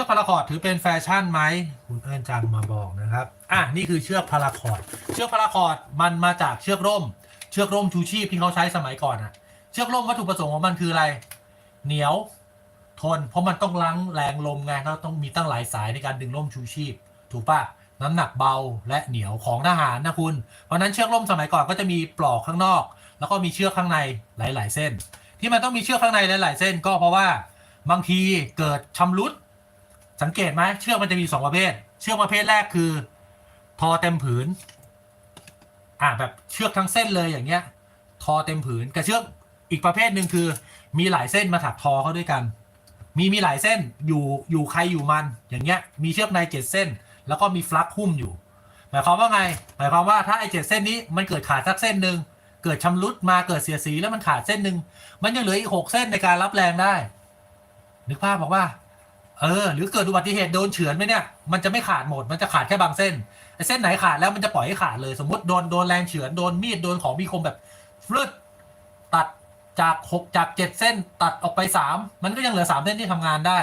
อกพาราคอร์ดถือเป็นแฟชั่นไหมคุณเอิญจังมาบอกนะครับ อะนี่คือเชือกพาราคอร์ดเชือกพาราคอร์ดมันมาจากเชือกร่ม เชือกร่มชูชีพที่เขาใช้สมัยก่อนอะเชือกร่มวัตถุประสงค์ของมันคืออะไร เหนียวทน เพราะมันต้องล้างแรงลมไงแล้วต้องมีตั้งหลายสายในการดึงร่มชูชีพ ถูกปะน้ำหนักเบาและเหนียวของทหารนะคุณ เพราะฉะนั้นเชือกร่มสมัยก่อนก็จะมีปลอกข้างนอก แล้วก็มีเชือกข้างในหลาย ๆ เส้น ที่มันต้องมีเชือกข้างในหลาย ๆ เส้นก็เพราะว่าบางทีเกิดชำรุด สังเกตไหมเชือกมันจะมีสองประเภท เชือกประเภทแรกคือ ทอเต็มผืน อ่าแบบเชือกทั้งเส้นเลยอย่างเงี้ย ทอเต็มผืนกับเชือกอีกประเภทหนึ่งคือ มีหลายเส้นมาถักทอเข้าด้วยกัน มีมีหลายเส้นอยู่อยู่ใครอยู่มันอย่างเงี้ย มีเชือกในเจ็ดเส้น แล้วก็มีฟลักหุ้มอยู่ หมายความว่าไง หมายความว่าถ้าไอเจ็ดเส้นนี้มันเกิดขาดสักเส้นหนึ่งเกิดชำรุดมาเกิดเสียสีแล้วมันขาดเส้นหนึ่งมันยังเหลืออีกหกเส้นในการรับแรงได้ นึกภาพบอกว่า เออ หรือเกิดอุบัติเหตุโดนเฉือนไหมเนี่ย มันจะไม่ขาดหมด มันจะขาดแค่บางเส้นไอ้เส้นไหนขาดแล้วมันจะปล่อยให้ขาดเลย สมมติโดนโดนแรงเฉือนโดนมีดโดนของมีคมแบบฟลึดตัดจากหกจากเจ็ดเส้นตัดออกไปสามมันก็ยังเหลือสามเส้นที่ทำงานได้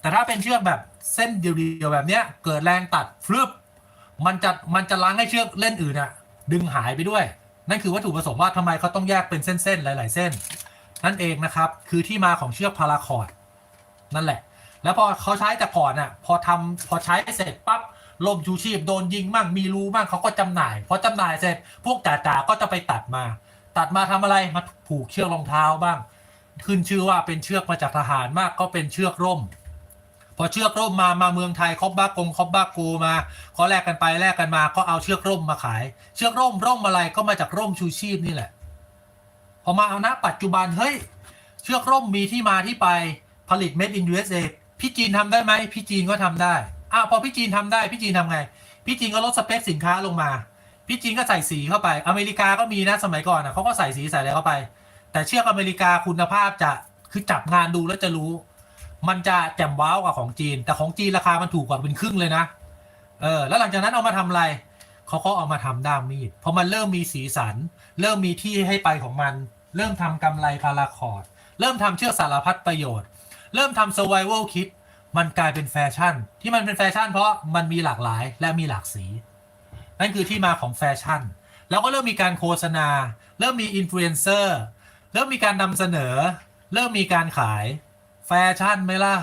แต่ถ้าเป็นเชือกแบบเส้นเดียวๆแบบเนี้ย เกิดแรงตัดฟลึบมันจะมันจะล้างให้เชือกเล่นอื่นอะดึงหายไปด้วย นั่นคือวัตถุประสงค์ว่าทำไมเขาต้องแยกเป็นเส้นๆหลาย ๆ เส้น นั่นเองนะครับ คือที่มาของเชือกพาราคอร์ดนั่นแหละ แล้วพอเขาใช้แต่ก่อนน่ะ พอทำพอใช้เสร็จปั๊บลมชูชีพโดนยิงมั่งมีรูมั่งเขาก็จำหน่ายพอจำหน่ายเสร็จพวกจ่าจ่ๆก็จะไปตัดมา ตัดมาทำอะไรมาผูกเชือกรองเท้าบ้าง ขึ้นชื่อว่าเป็นเชือกมาจากทหารมากก็เป็นเชือกร่ม พอเชือกร่มมามาเมืองไทยคอบบ้ากงคอบบ้ากูมาเขาแลกกันไปแลกกันมาก็เอาเชือกร่มมาขาย เชือกร่มร่มอะไรก็มาจากร่มชูชีพนี่แหละพอมาเอาณปัจจุบันเฮ้ยเชือกร่มมีที่มาที่ไปผลิต made in USA พี่จีนทำได้ไหมพี่จีนก็ทำได้อ้าวพอพี่จีนทำได้พี่จีนทำไง พี่จีนก็ลดสเปคสินค้าลงมา พี่จีนก็ใส่สีเข้าไป อเมริกาก็มีนะสมัยก่อนนะเขาก็ใส่สีใส่อะไรเข้าไป แต่เชือกอเมริกาคุณภาพจะคือจับงานดูแล้วจะรู้ มันจะแจ่มว้าวกว่าของจีน แต่ของจีนราคามันถูกกว่าเป็นครึ่งเลยนะ เออ แล้วหลังจากนั้นเอามาทำอะไรเขาก็เอามาทำด้ามมีด เพอมันเริ่มมีสีสัน เริ่มมีที่ให้ไปของมัน เริ่มทำกำไรพาราคอร์ด เริ่มทำเชือกสารพัดประโยชน์ เริ่มทำ survival kit มันกลายเป็นแฟชั่น ที่มันเป็นแฟชั่น เพราะมันมีหลากหลายและมีหลากสี นั่นคือที่มาของแฟชั่น แล้วก็เริ่มมีการโฆษณา เริ่มมีอินฟลูเอนเซอร์เริ่มมีการนำเสนอ เริ่มมีการขายแฟชั่นไหมล่ะ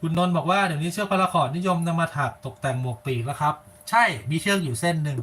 คุณนนท์บอกว่าเดี๋ยวนี้เชือกพาราคอร์ดนิยมนำมาถักตกแต่งหมวกปีกแล้วครับ ใช่มีเชือกอยู่เส้นหนึ่ง